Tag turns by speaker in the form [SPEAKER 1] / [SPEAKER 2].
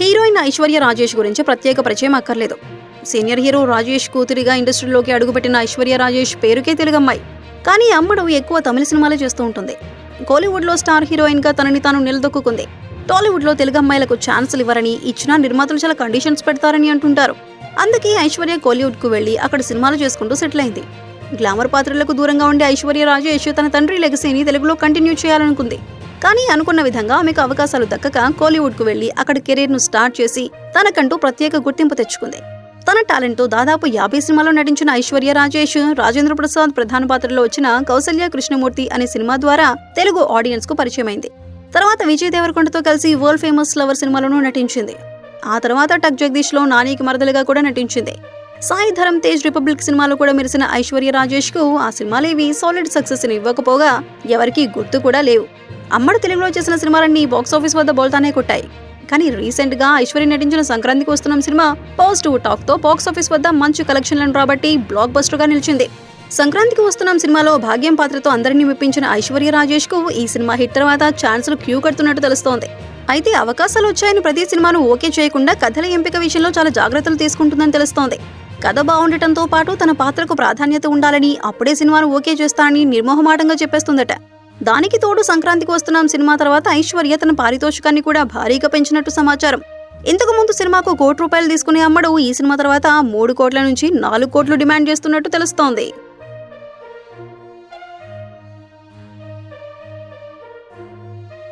[SPEAKER 1] Heroine Aishwarya Rajesh గురించి ప్రత్యేక పరిచయం అక్కర్లేదు. సీనియర్ హీరో రాజేష్ కూతురిగా ఇండస్ట్రీలోకి అడుగుపెట్టిన ఐశ్వర్య రాజేష్ పేరుకే తెలుగమ్మాయి. కానీ అమ్మడు ఎక్కువ తమిళ సినిమాలే చేస్తూ ఉంటుంది. కోలీవుడ్లో స్టార్ హీరోయిన్గా తనని తాను నిలదొక్కుంది టాలీవుడ్లో తెలుగు అమ్మాయిలకు ఛాన్సులు ఇవ్వరని ఇచ్చినా నిర్మాతలు చాలా కండిషన్స్ పెడతారని అంటుంటారు. అందుకే ఐశ్వర్య కోలీవుడ్కు వెళ్ళి అక్కడ సినిమాలు చేసుకుంటూ సెటిల్ అయింది. గ్లామర్ పాత్రలకు దూరంగా ఉండే ఐశ్వర్య రాజేష్ తన తండ్రి లెగసీని తెలుగులో కంటిన్యూ చేయాలనుకుంది. కానీ అనుకున్న విధంగా ఆమెకు అవకాశాలు దక్కక కోలీవుడ్కు వెళ్ళి అక్కడ కెరీర్ను స్టార్ట్ చేసి తనకంటూ ప్రత్యేక గుర్తింపు తెచ్చుకుంది. తన టాలెంట్తో దాదాపు యాభై సినిమాల్లో నటించిన ఐశ్వర్య రాజేష్ రాజేంద్ర ప్రసాద్ ప్రధాన పాత్రలో వచ్చిన కౌసల్య కృష్ణమూర్తి అనే సినిమా ద్వారా తెలుగు ఆడియన్స్కు పరిచయమైంది. తర్వాత విజయ్ దేవరకొండతో కలిసి వరల్డ్ ఫేమస్ లవర్ సినిమాలోనూ నటించింది. ఆ తర్వాత టక్ జగదీష్లో నానికి మరదలుగా కూడా నటించింది. సాయి ధరమ్ తేజ్ రిపబ్లిక్ సినిమాలో కూడా మెరిసిన ఐశ్వర్య రాజేష్కు ఆ సినిమాలేవి సాలిడ్ సక్సెస్ని ఇవ్వకపోగా ఎవరికీ గుర్తు కూడా లేవు. అమ్మడు తెలుగులో చేసిన సినిమాలన్నీ బాక్సాఫీస్ వద్ద బోల్తానే కొట్టాయి. కానీ రీసెంట్గా ఐశ్వర్య నటించిన సంక్రాంతికి వస్తున్న సినిమా పాజిటివ్ టాక్తో బాక్సాఫీస్ వద్ద మంచి కలెక్షన్లను రాబట్టి బ్లాక్ బస్టర్గా నిలిచింది. సంక్రాంతికి వస్తున్నాం సినిమాలో భాగ్యం పాత్రతో అందరినీ మెప్పించిన ఐశ్వర్య రాజేష్కు ఈ సినిమా హిట్ తర్వాత ఛాన్సులు క్యూ కడుతున్నట్టు తెలుస్తోంది. అయితే అవకాశాలు వచ్చాయని ప్రతి సినిమాను ఓకే చేయకుండా కథల ఎంపిక విషయంలో చాలా జాగ్రత్తలు తీసుకుంటుందని తెలుస్తోంది. కథ బాగుండటంతో పాటు తన పాత్రకు ప్రాధాన్యత ఉండాలని అప్పుడే సినిమాను ఓకే చేస్తానని నిర్మోహమాటంగా చెప్పేస్తుందట. దానికి తోడు సంక్రాంతికి వస్తున్నాం సినిమా తర్వాత ఐశ్వర్య తన పారితోషికాన్ని కూడా భారీగా పెంచినట్టు సమాచారం. ఇంతకు ముందు సినిమాకు కోటి రూపాయలు తీసుకునే అమ్మడు ఈ సినిమా తర్వాత మూడు కోట్ల నుంచి నాలుగు కోట్లు డిమాండ్ చేస్తున్నట్టు తెలుస్తోంది.